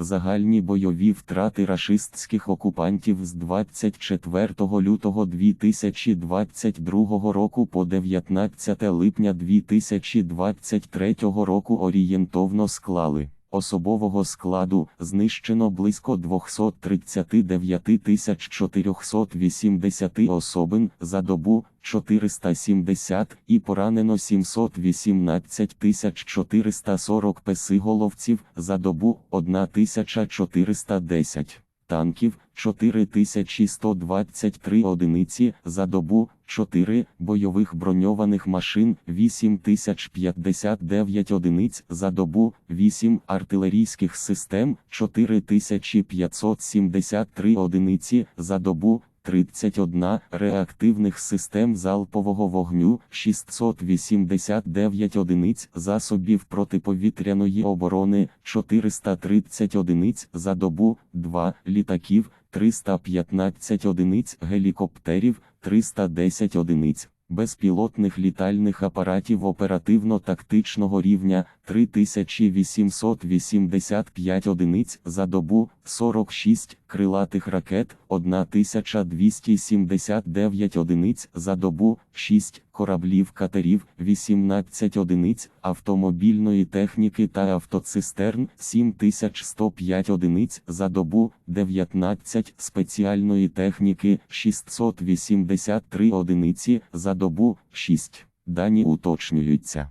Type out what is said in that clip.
Загальні бойові втрати рашистських окупантів з 24 лютого 2022 року по 19 липня 2023 року орієнтовно склали. Особового складу знищено близько 239 480 особин за добу 470 і поранено 718 440 песиголовців за добу 1410 танків 4123 одиниці за добу, 4 бойових броньованих машин 8059 одиниць за добу, 8 артилерійських систем 4573 одиниці за добу. 31 реактивних систем залпового вогню, 689 одиниць засобів протиповітряної оборони, 430 одиниць за добу, 2 літаків, 315 одиниць гелікоптерів, 310 одиниць безпілотних літальних апаратів оперативно-тактичного рівня, 3885 одиниць за добу, 46 крилатих ракет, 1279 одиниць за добу, 6 кораблів катерів, 18 одиниць автомобільної техніки та автоцистерн, 7105 одиниць за добу, 19 спеціальної техніки, 683 одиниці за добу, 6. Дані уточнюються.